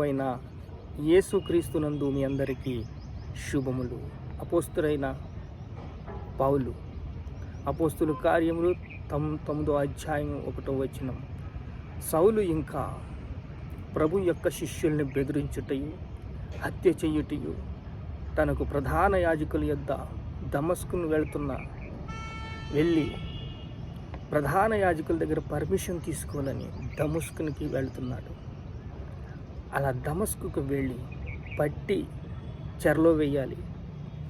ప్రభువైన యేసుక్రీస్తునందు మీ అందరికీ శుభములు. అపోస్తులైన పౌలు అపోస్తుల కార్యములు తమ్ తొమ్మిదో అధ్యాయం ఒకటో వచనం. సౌలు ఇంకా ప్రభు యొక్క శిష్యుల్ని బెదిరించుటయు హత్య చేయుటయు తనకు ప్రధాన యాజకుల యొద్ద దమస్కును వెళ్తున్న వెళ్ళి ప్రధాన యాజకుల దగ్గర పర్మిషన్ తీసుకోవాలని దమస్కునికి వెళ్తున్నాడు. అలా దమస్కుకు వెళ్ళి పట్టి చెరలో వేయాలి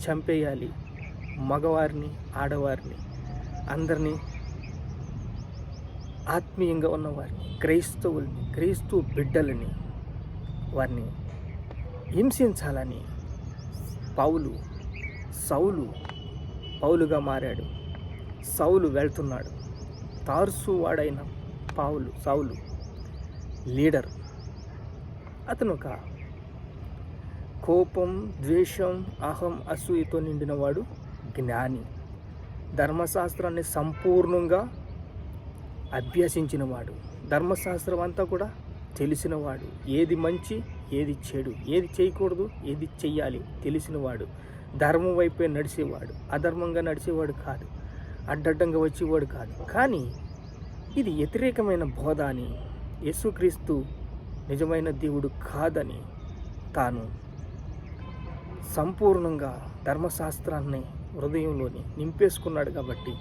చంపేయాలి మగవారిని ఆడవారిని అందరినీ ఆత్మీయంగా ఉన్నవారిని క్రైస్తవుల్ని క్రైస్తవ బిడ్డలని వారిని హింసించాలని పౌలు సౌలు పౌలుగా మారాడు. సౌలు వెళ్తున్నాడు. తార్సు వాడైన పావులు సౌలు లీడర్ అతను ఒక కోపం ద్వేషం అహం అసూయతో నిండినవాడు జ్ఞాని. ధర్మశాస్త్రాన్ని సంపూర్ణంగా అభ్యసించినవాడు. ధర్మశాస్త్రం అంతా కూడా తెలిసినవాడు. ఏది మంచి ఏది చెడు. ఏది చేయకూడదు ఏది చెయ్యాలి తెలిసినవాడు. ధర్మం వైపే నడిచేవాడు. అధర్మంగా నడిచేవాడు కాదు. అడ్డడ్డంగా వచ్చేవాడు కాదు. కానీ ఇది వ్యతిరేకమైన బోధ అని యేసుక్రీస్తు నిజమైన దేవుడు కాదని తాను సంపూర్ణంగా ధర్మశాస్త్రాన్ని హృదయంలోని నింపేసుకున్నాడు కాబట్టి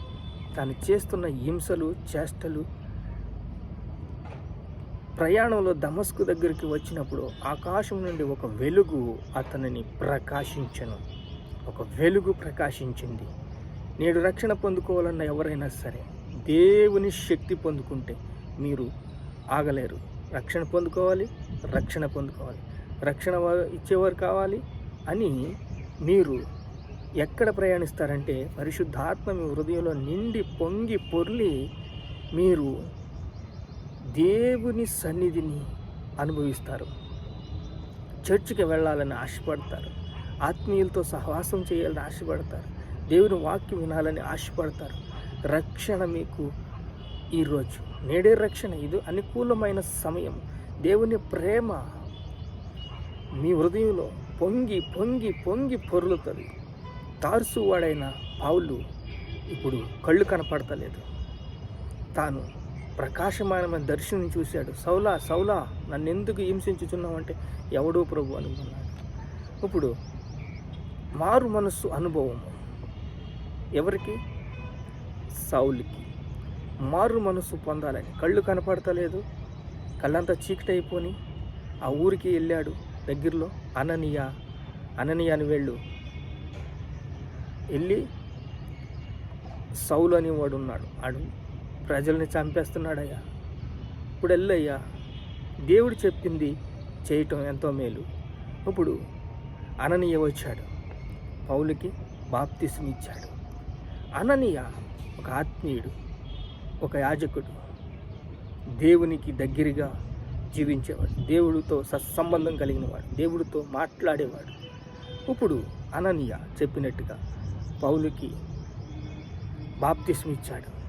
తాను చేస్తున్న హింసలు చేష్టలు ప్రయాణంలో దమస్కు దగ్గరికి వచ్చినప్పుడు ఆకాశం నుండి ఒక వెలుగు అతనిని ప్రకాశించను. ఒక వెలుగు ప్రకాశించింది. నేడు రక్షణ పొందుకోవాలన్న ఎవరైనా సరే దేవుని శక్తి పొందుకుంటే మీరు ఆగలేరు. రక్షణ పొందుకోవాలి రక్షణ పొందుకోవాలి. రక్షణ ఇచ్చేవారు కావాలి అని మీరు ఎక్కడ ప్రయాణిస్తారంటే పరిశుద్ధాత్మ మీ హృదయంలో నిండి పొంగి పొర్లి మీరు దేవుని సన్నిధిని అనుభవిస్తారు. చర్చికి వెళ్ళాలని ఆశపడతారు. ఆత్మీయులతో సహవాసం చేయాలని ఆశపడతారు. దేవుని వాక్యం వినాలని ఆశపడతారు. రక్షణ మీకు ఈరోజు నేడే రక్షణ ఇది అనుకూలమైన సమయం. దేవుని ప్రేమ మీ హృదయంలో పొంగి పొంగి పొంగి పొరులుతుంది. తార్సు వాడైన పావులు ఇప్పుడు కళ్ళు కనపడతలేదు. తాను ప్రకాశమానమైన దర్శనం చూశాడు. సౌలా సౌలా నన్ను ఎందుకు హింసించుచున్నావంటే ఎవడో ప్రభు అనుకున్నాడు. ఇప్పుడు మారు మనస్సు అనుభవం ఎవరికి? సౌలికి. మారు మనస్సు పొందాలని. కళ్ళు కనపడతలేదు. కళ్ళంతా చీకటి అయిపోని ఆ ఊరికి వెళ్ళాడు దగ్గరలో అననీయ. అననీయ అని వెళ్ళు. వెళ్ళి సౌలు అని వాడు ఉన్నాడు ఆడు ప్రజల్ని చంపేస్తున్నాడయ్యా. ఇప్పుడు వెళ్ళయ్యా దేవుడు చెప్పింది చేయటం ఎంతో మేలు. ఇప్పుడు అననీయ వచ్చాడు. పౌలుకి బాప్తిసం ఇచ్చాడు. అననీయ ఒక ఆత్మీయుడు. ఒక యాజకుడు దేవునికి దగ్గరగా జీవించేవాడు. దేవుడితో సత్సంబంధం కలిగినవాడు. దేవుడితో మాట్లాడేవాడు. ఇప్పుడు అననీయ చెప్పినట్టుగా పౌలుకి బాప్తిస్మి ఇచ్చాడు.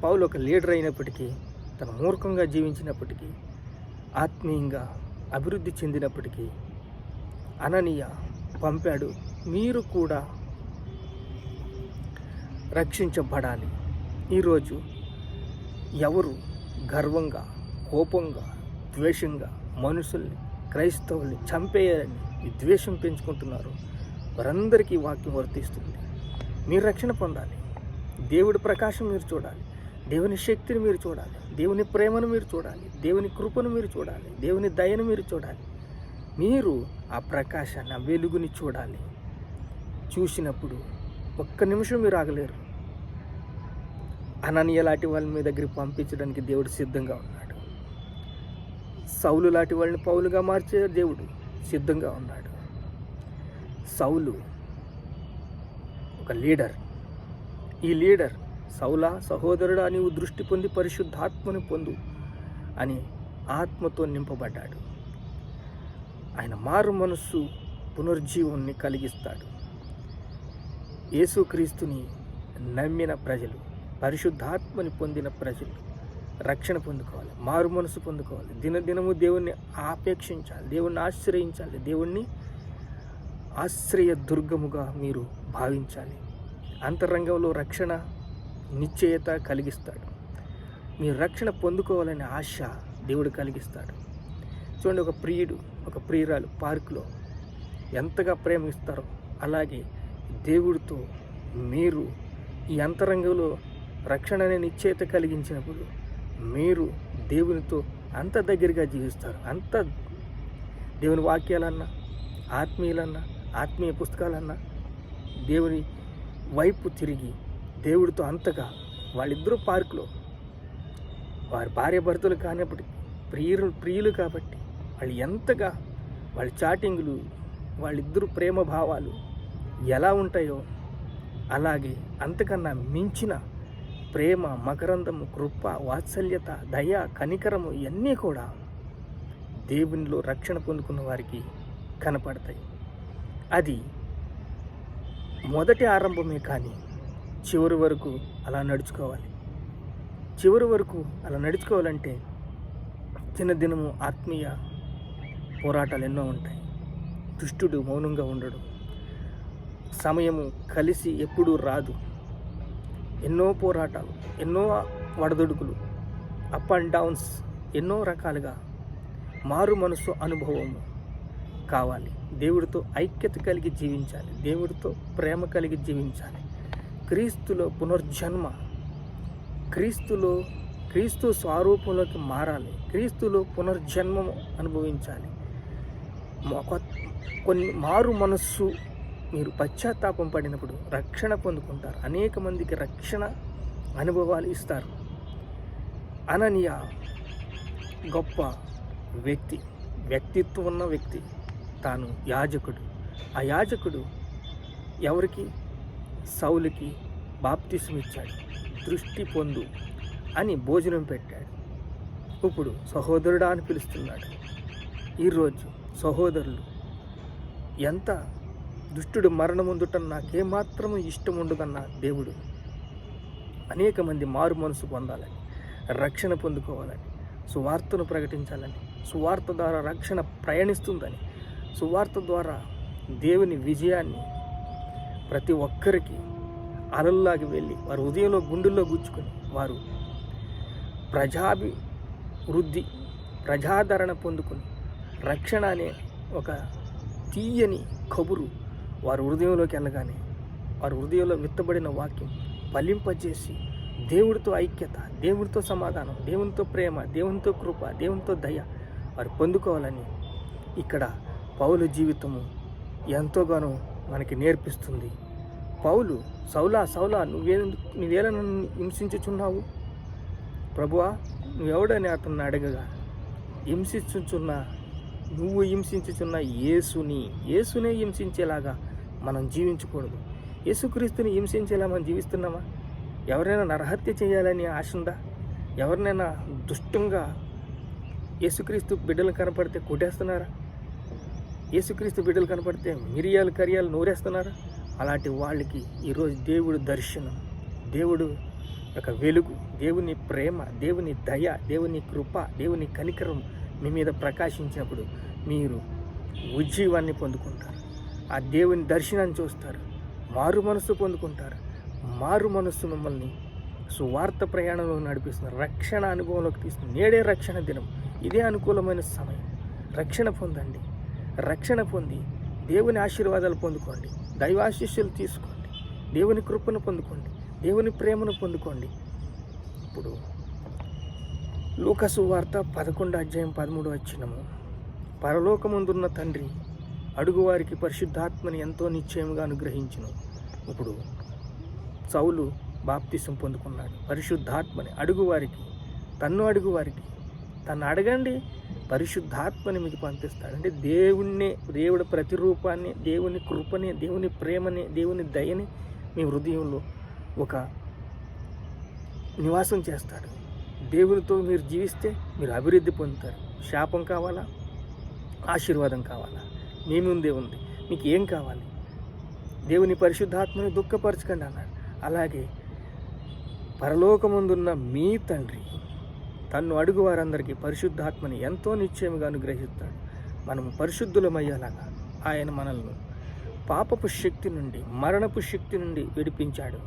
పౌలు ఒక లీడర్ అయినప్పటికీ తన మూర్ఖంగా జీవించినప్పటికీ ఆత్మీయంగా అభివృద్ధి చెందినప్పటికీ అననీయ పంపాడు మీరు కూడా రక్షించబడాలి. ఈరోజు ఎవరు గర్వంగా కోపంగా ద్వేషంగా మనుషుల్ని క్రైస్తవుల్ని చంపేయాలని ఈ ద్వేషం పెంచుకుంటున్నారు వారందరికీ వాక్యం వర్తిస్తుంది. మీరు రక్షణ పొందాలి. దేవుడి ప్రకాశం మీరు చూడాలి. దేవుని శక్తిని మీరు చూడాలి. దేవుని ప్రేమను మీరు చూడాలి. దేవుని కృపను మీరు చూడాలి. దేవుని దయను మీరు చూడాలి. మీరు ఆ ప్రకాశాన్ని ఆ వెలుగుని చూడాలి. చూసినప్పుడు ఒక్క నిమిషం మీరు ఆగలేరు. అననీయ లాంటి వాళ్ళని మీ దగ్గరికి పంపించడానికి దేవుడు సిద్ధంగా ఉన్నాడు. సౌలు లాంటి వాళ్ళని పౌలుగా మార్చే దేవుడు సిద్ధంగా ఉన్నాడు. సౌలు ఒక లీడర్. ఈ లీడర్ సౌలా సహోదరుడా నీవు దృష్టి పొంది పరిశుద్ధాత్మని పొందు అని ఆత్మతో నింపబడ్డాడు. ఆయన మారు మనస్సు పునర్జీవాన్ని కలిగిస్తాడు. యేసుక్రీస్తుని నమ్మిన ప్రజలు పరిశుద్ధాత్మని పొందిన ప్రజలు రక్షణ పొందుకోవాలి మారు మనసు పొందుకోవాలి దినదినము దేవుణ్ణి ఆపేక్షించాలి దేవుణ్ణి ఆశ్రయించాలి దేవుణ్ణి ఆశ్రయ దుర్గముగా మీరు భావించాలి. అంతరంగంలో రక్షణ నిశ్చయత కలిగిస్తాడు. మీరు రక్షణ పొందుకోవాలనే ఆశ దేవుడు కలిగిస్తాడు. చూడండి ఒక ప్రియుడు ఒక ప్రియురాలు పార్కులో ఎంతగా ప్రేమిస్తారో అలాగే దేవుడితో మీరు ఈ అంతరంగంలో రక్షణ అనే నిశ్చయత కలిగించినప్పుడు మీరు దేవునితో అంత దగ్గరగా జీవిస్తారు. అంత దేవుని వాక్యాలన్నా ఆత్మీయులన్నా ఆత్మీయ పుస్తకాలన్నా దేవుని వైపు తిరిగి దేవుడితో అంతగా వాళ్ళిద్దరూ పార్కులో వారి భార్య భర్తలు కానప్పటికీ ప్రియులు ప్రియులు కాబట్టి వాళ్ళు ఎంతగా వాళ్ళ చాటింగులు వాళ్ళిద్దరు ప్రేమ భావాలు ఎలా ఉంటాయో అలాగే అంతకన్నా మించిన ప్రేమ మకరందము కృప వాత్సల్యత దయ కనికరము ఇవన్నీ కూడా దేవునిలో రక్షణ పొందుకున్న వారికి కనపడతాయి. అది మొదటి ఆరంభమే కానీ చివరి వరకు అలా నడుచుకోవాలి. చివరి వరకు అలా నడుచుకోవాలంటే దినదినము ఆత్మీయ పోరాటాలు ఎన్నో ఉంటాయి. దుష్టుడు మౌనంగా ఉండడు. సమయము కలిసి ఎప్పుడూ రాదు. ఎన్నో పోరాటాలు ఎన్నో వడదొడుకులు అప్ అండ్ డౌన్స్ ఎన్నో రకాలుగా మారు మనసు అనుభవము కావాలి. దేవుడితో ఐక్యత కలిగి జీవించాలి. దేవుడితో ప్రేమ కలిగి జీవించాలి. క్రీస్తులో పునర్జన్మ క్రీస్తులో క్రీస్తు స్వరూపంలోకి మారాలి. క్రీస్తులో పునర్జన్మము అనుభవించాలి. కొన్ని మారు మనస్సు మీరు పశ్చాత్తాపం పడినప్పుడు రక్షణ పొందుకుంటారు. అనేక మందికి రక్షణ అనుభవాలు ఇస్తారు. అననీయ గొప్ప వ్యక్తి వ్యక్తిత్వం ఉన్న వ్యక్తి తాను యాజకుడు. ఆ యాజకుడు ఎవరికి? సౌలుకి బాప్తిసం ఇచ్చాడు. దృష్టి పొందు అని భోజనం పెట్టాడు. ఇప్పుడు సహోదరుడా అని పిలుస్తున్నాడు. ఈరోజు సహోదరులు ఎంత దుష్టుడు మరణముందుట నాకేమాత్రము ఇష్టం ఉండదన్న దేవుడు. అనేక మంది మారు మనసు పొందాలని రక్షణ పొందుకోవాలని సువార్తను ప్రకటించాలని సువార్త ద్వారా రక్షణ ప్రయాణిస్తుందని సువార్త ద్వారా దేవుని విజయాన్ని ప్రతి ఒక్కరికి అలల్లాగి వెళ్ళి వారి ఉదయంలో గుండెల్లో గుచ్చుకొని వారు ప్రజాభి వృద్ధి ప్రజాదరణ పొందుకొని రక్షణ అనే ఒక తీయని కబురు వారి హృదయంలోకి వెళ్ళగానే వారి హృదయంలో విత్తబడిన వాక్యం ఫలింపజేసి దేవుడితో ఐక్యత దేవుడితో సమాధానం దేవునితో ప్రేమ దేవునితో కృప దేవునితో దయ వారు పొందుకోవాలని ఇక్కడ పౌలు జీవితము ఎంతోగానో మనకి నేర్పిస్తుంది. పౌలు సౌలా సౌలా నువ్వే నువ్వేలా నన్ను హింసించుచున్నావు? ప్రభువా నువ్వెవడని అతన్ని అడగగా? హింసించుచున్న నువ్వు హింసించుచున్న యేసుని యేసునే హింసించేలాగా మనం జీవించకూడదు. యేసుక్రీస్తుని హింసించేలా మనం జీవిస్తున్నామా? ఎవరైనా నరహత్య చేయాలని ఆశ ఉందా? ఎవరినైనా దుష్టంగా యేసుక్రీస్తు బిడ్డలు కనపడితే కొట్టేస్తున్నారా? యేసుక్రీస్తు బిడ్డలు కనపడితే మిరియాలు కరియాలు నూరేస్తున్నారా? అలాంటి వాళ్ళకి ఈరోజు దేవుడు దర్శనం దేవుడు యొక్క వెలుగు దేవుని ప్రేమ దేవుని దయ దేవుని కృప దేవుని కనికరం మీ మీద ప్రకాశించినప్పుడు మీరు ఉజ్జీవాన్ని పొందుకుంటారు. ఆ దేవుని దర్శనాన్ని చూస్తారు. మారు మనస్సు పొందుకుంటారు. మారు మనస్సు మిమ్మల్ని సువార్త ప్రయాణంలో నడిపిస్తుంది రక్షణ అనుభవంలోకి తీస్తుంది. నేడే రక్షణ దినం. ఇదే అనుకూలమైన సమయం. రక్షణ పొందండి. రక్షణ పొంది దేవుని ఆశీర్వాదాలు పొందుకోండి. దైవాశిష్యులు తీసుకోండి. దేవుని కృపను పొందుకోండి. దేవుని ప్రేమను పొందుకోండి. ఇప్పుడు లూకసు వార్త పదకొండు అధ్యాయం పదమూడు వచ్చినము. పరలోకముందున్న తండ్రి అడుగువారికి పరిశుద్ధాత్మని ఎంతో నిశ్చయముగా అనుగ్రహించును. ఇప్పుడు సౌలు బాప్తిసం పొందుకున్నాడు. పరిశుద్ధాత్మని అడుగువారికి తన్ను అడుగువారికి తను అడగండి పరిశుద్ధాత్మని మీకు పంపిస్తాడు. అంటే దేవుణ్ణి దేవుడి ప్రతిరూపాన్ని దేవుని కృపని దేవుని ప్రేమని దేవుని దయని మీ హృదయంలో ఒక నివాసం చేస్తాడు. దేవునితో మీరు జీవిస్తే మీరు అభివృద్ధి పొందుతారు. శాపం కావాలా? ఆశీర్వాదం కావాలా? మీ ముందే ఉంది. మీకు ఏం కావాలి? దేవుని పరిశుద్ధాత్మని దుఃఖపరచకండి అన్నాడు. అలాగే పరలోకముందున్న మీ తండ్రి తన్ను అడుగు వారందరికీ పరిశుద్ధాత్మని ఎంతో నిశ్చయముగా అనుగ్రహిస్తాడు. మనము పరిశుద్ధులమయ్యేలాగా ఆయన మనల్ని పాపపు శక్తి నుండి మరణపు శక్తి నుండి విడిపించాడు.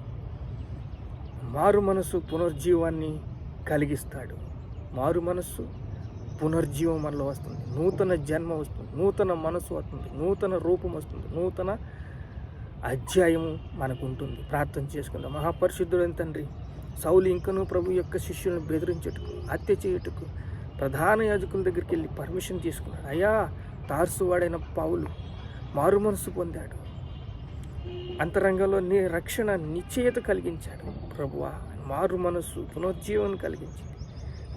మారు మనసు పునర్జీవాన్ని కలిగిస్తాడు. మారు మనస్సు పునర్జీవం మనలో వస్తుంది. నూతన జన్మ వస్తుంది. నూతన మనసు వస్తుంది నూతన రూపం వస్తుంది నూతన అధ్యాయము మనకు ఉంటుంది ప్రార్థన చేసుకుందాం. మహాపరిశుద్ధుడైన తండ్రి సౌలు ఇంకను ప్రభు యొక్క శిష్యులను బెదిరించుటకు హత్య చేయుటకు ప్రధాన యాజకుల దగ్గరికి వెళ్ళి పర్మిషన్ తీసుకున్నాడు. అయ్యా తార్సువాడైన పావులు మారు మనసు పొందాడు. అంతరంగంలో నీ రక్షణ నిశ్చయత కలిగించాడు. ప్రభువా మారు మనస్సు పునరుజ్జీవం కలిగించింది.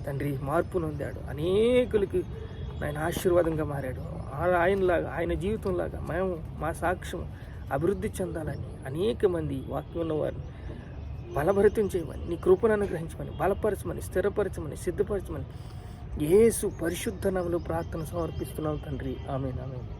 తండ్రి మార్పు నొందాడు. అనేకులకి ఆయన ఆశీర్వాదంగా మారాడు. ఆయనలాగా ఆయన జీవితంలాగా మేము మా సాక్ష్యం అభివృద్ధి చెందాలని అనేక మంది వాక్యం ఉన్నవారిని బలభరితం చేయమని నీ కృపను అనుగ్రహించమని బలపరచమని స్థిరపరచమని సిద్ధపరచమని ఏసు పరిశుద్ధ నమలు ప్రార్థన సమర్పిస్తున్నాం తండ్రి. ఆమె ఆమె